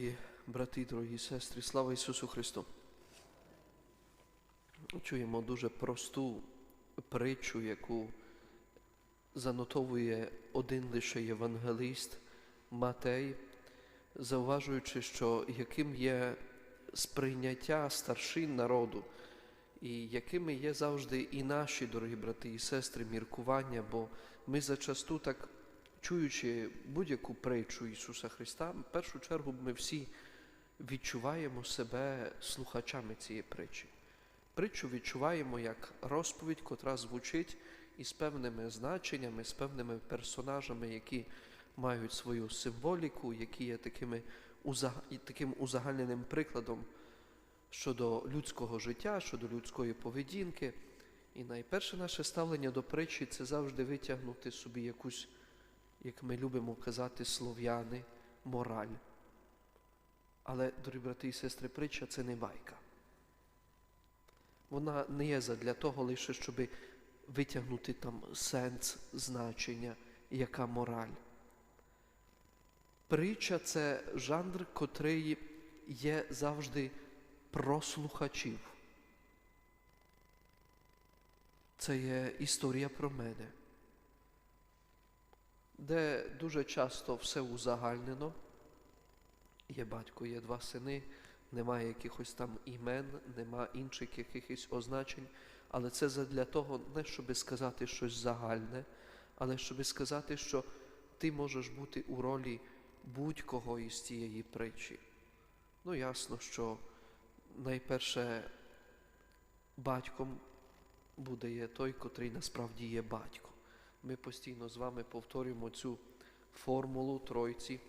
Дорогі брати, дорогі сестри, слава Ісусу Христу. Чуємо дуже просту притчу, яку занотовує один лише євангелист Матей, зауважуючи, що яким є сприйняття старшин народу, і якими є завжди і наші, дорогі брати і сестри, міркування, бо ми зачасту так чуючи будь-яку притчу Ісуса Христа, в першу чергу ми всі відчуваємо себе слухачами цієї притчі. Притчу відчуваємо як розповідь, котра звучить із певними значеннями, з певними персонажами, які мають свою символіку, які є такими, таким узагальненим прикладом щодо людського життя, щодо людської поведінки. І найперше наше ставлення до притчі це завжди витягнути собі якусь як ми любимо казати, слов'яни, мораль. Але, дорогі брати і сестри, притча це не байка. Вона не є для того лише, щоб витягнути там сенс, значення, яка мораль. Притча це жанр, котрий є завжди про слухачів. Це є історія про мене де дуже часто все узагальнено. Є батько, є два сини, немає якихось там імен, нема інших якихось означень, але це для того, не щоб сказати щось загальне, але щоб сказати, що ти можеш бути у ролі будь-кого із цієї притчі. Ну, ясно, що найперше батьком буде є той, котрий насправді є батько. Ми постійно з вами повторюємо цю формулу Тройці,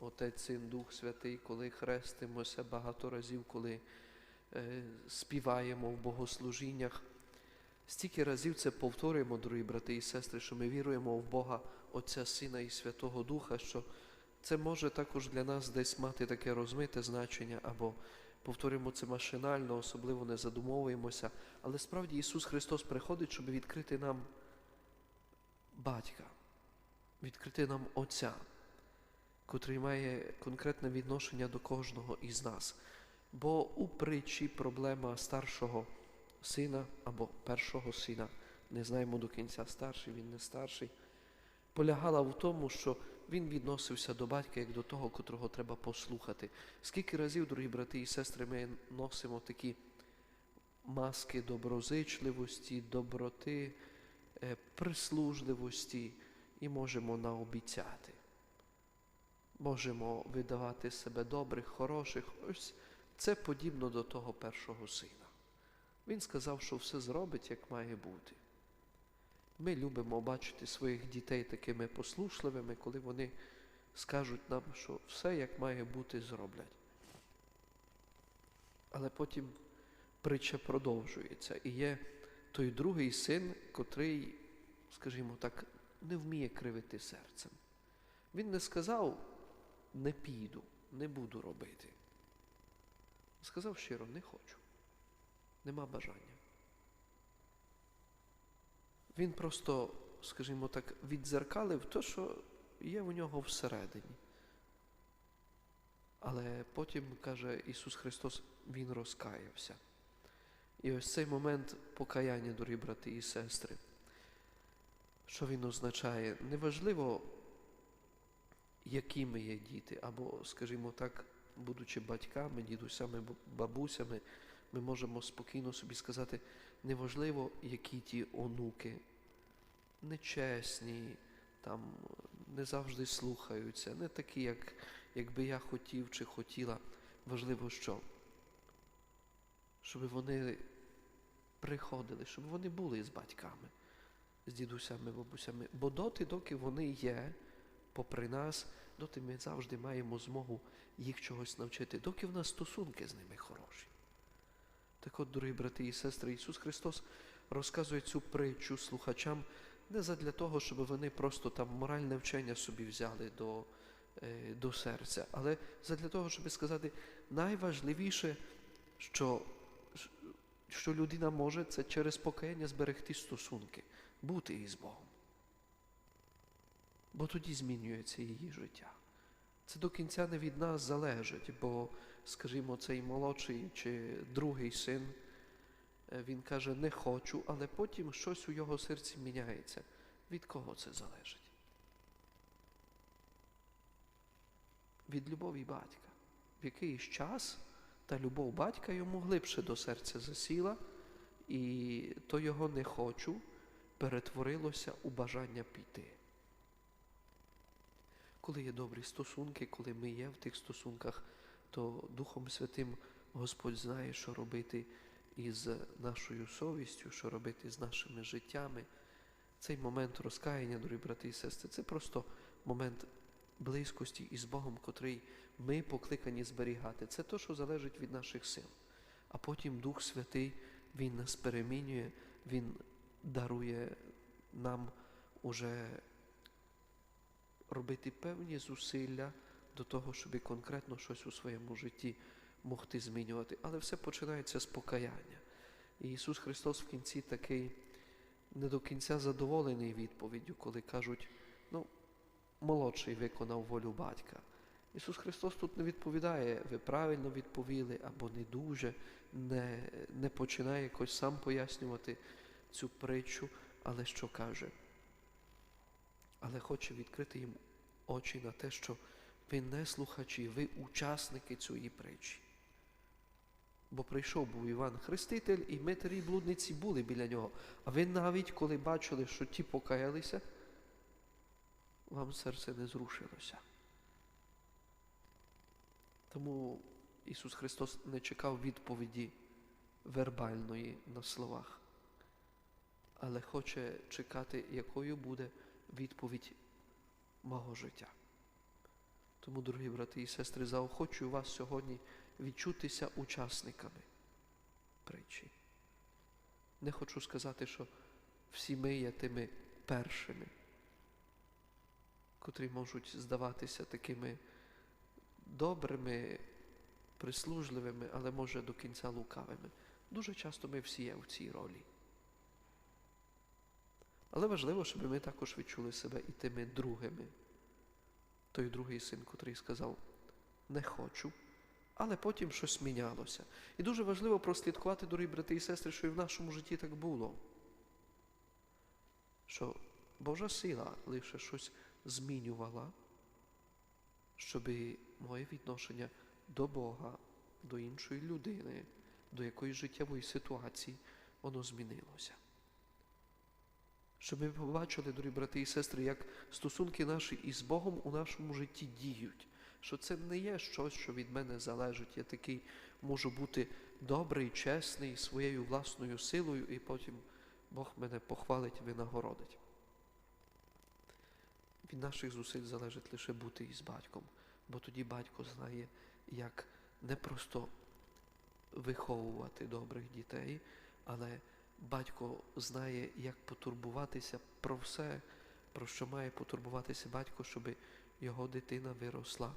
Отець, Син, Дух Святий, коли хрестимося багато разів, коли е, співаємо в богослужіннях. Стільки разів це повторюємо, дорогі брати і сестри, що ми віруємо в Бога Отця Сина і Святого Духа, що це може також для нас десь мати таке розмите значення, або повторюємо це машинально, особливо не задумовуємося. Але справді Ісус Христос приходить, щоб відкрити нам батька, відкрити нам Отця, котрий має конкретне відношення до кожного із нас. Бо у притчі проблема старшого сина або першого сина, не знаємо до кінця старший, він не старший, полягала в тому, що він відносився до батька як до того, котрого треба послухати. Скільки разів, дорогі брати і сестри, ми носимо такі маски доброзичливості, доброти. Е, прислужливості і можемо наобіцяти. Можемо видавати себе добрих, хороших. Ось це подібно до того першого сина. Він сказав, що все зробить, як має бути. Ми любимо бачити своїх дітей такими послушливими, коли вони скажуть нам, що все, як має бути, зроблять. Але потім притча продовжується і є той другий син, котрий, скажімо так, не вміє кривити серцем. Він не сказав, не піду, не буду робити. Сказав щиро, не хочу, нема бажання. Він просто, скажімо так, відзеркалив те, що є в нього всередині. Але потім, каже Ісус Христос, Він розкаявся. І ось цей момент покаяння, дорогі брати і сестри. Що він означає? Неважливо, які ми є діти, або, скажімо так, будучи батьками, дідусями, бабусями, ми можемо спокійно собі сказати, неважливо, які ті онуки, нечесні, там, не завжди слухаються, не такі, як, як би я хотів чи хотіла. Важливо що? Щоб вони приходили, щоб вони були з батьками, з дідусями, бабусями. Бо доти, доки вони є, попри нас, доти ми завжди маємо змогу їх чогось навчити, доки в нас стосунки з ними хороші. Так от, дорогі брати і сестри, Ісус Христос розказує цю притчу слухачам не задля того, щоб вони просто там моральне вчення собі взяли до е, до серця, але задля того, щоб сказати, найважливіше, що що людина може це через покаяння зберегти стосунки, бути із Богом. Бо тоді змінюється її життя. Це до кінця не від нас залежить, бо, скажімо, цей молодший чи другий син, е, він каже, не хочу, але потім щось у його серці міняється. Від кого це залежить? Від любові батька. В якийсь час та любов батька йому глибше до серця засіла, і то його не хочу перетворилося у бажання піти. Коли є добрі стосунки, коли ми є в тих стосунках, то Духом Святим Господь знає, що робити із нашою совістю, що робити з нашими життями. Цей момент розкаяння, дорогі брати і сестри, це просто момент близькості із Богом, котрий ми покликані зберігати. Це те, що залежить від наших сил. А потім Дух Святий, Він нас перемінює, Він дарує нам уже робити певні зусилля до того, щоб конкретно щось у своєму житті могти змінювати. Але все починається з покаяння. І Ісус Христос в кінці такий не до кінця задоволений відповіддю, коли кажуть, ну, молодший виконав волю батька. Ісус Христос тут не відповідає, ви правильно відповіли або не дуже, не, не починає якось сам пояснювати цю притчу, але що каже? Але хоче відкрити їм очі на те, що ви не слухачі, ви учасники цієї притчі. Бо прийшов був Іван Хреститель, і митарі блудниці були біля нього. А ви навіть коли бачили, що ті покаялися, вам серце не зрушилося. Тому Ісус Христос не чекав відповіді вербальної на словах, але хоче чекати, якою буде відповідь мого життя. Тому, дорогі брати і сестри, заохочую вас сьогодні відчутися учасниками притчі. Не хочу сказати, що всі ми є тими першими, котрі можуть здаватися такими добрими, прислужливими, але може до кінця лукавими. Дуже часто ми всі є в цій ролі. Але важливо, щоб ми також відчули себе і тими другими. Той другий син, котрий сказав, не хочу, але потім щось мінялося. І дуже важливо прослідкувати, дорогі брати і сестри, що і в нашому житті так було. Що Божа сила лише щось змінювала, щоб моє відношення до Бога, до іншої людини, до якоїсь життєвої ситуації, воно змінилося. Щоб ми побачили, дорогі брати і сестри, як стосунки наші із Богом у нашому житті діють. Що це не є щось, що від мене залежить. Я такий можу бути добрий, чесний, своєю власною силою, і потім Бог мене похвалить, винагородить. Від наших зусиль залежить лише бути із батьком, бо тоді батько знає, як не просто виховувати добрих дітей, але батько знає, як потурбуватися про все, про що має потурбуватися батько, щоб його дитина виросла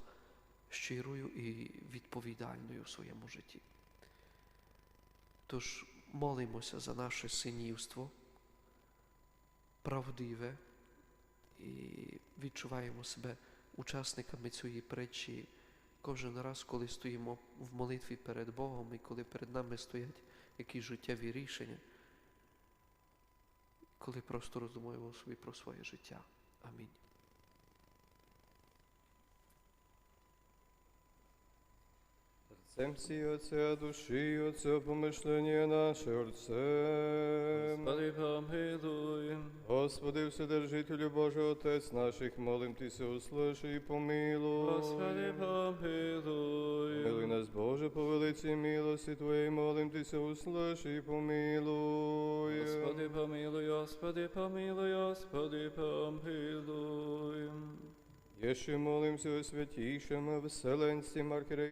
щирою і відповідальною в своєму житті. Тож молимося за наше синівство, правдиве, і відчуваємо себе учасниками цієї притчі кожен раз, коли стоїмо в молитві перед Богом і коли перед нами стоять якісь життєві рішення, коли просто роздумуємо собі про своє життя. Амінь. Отцем всі Отця душі, Отця помишлення наше Отцем. Господи, помилуй. Господи, Вседержителю Божий, Отець наших, молим Тися, услыши і помилуй. Господи, помилуй. Милуй нас, Боже, по велиці милості Твоєї, молим Тися, услыши і помилуй. Господи, помилуй, Господи, помилуй, Господи, помилуй. Єще молимся о святійшому вселенці Маркіре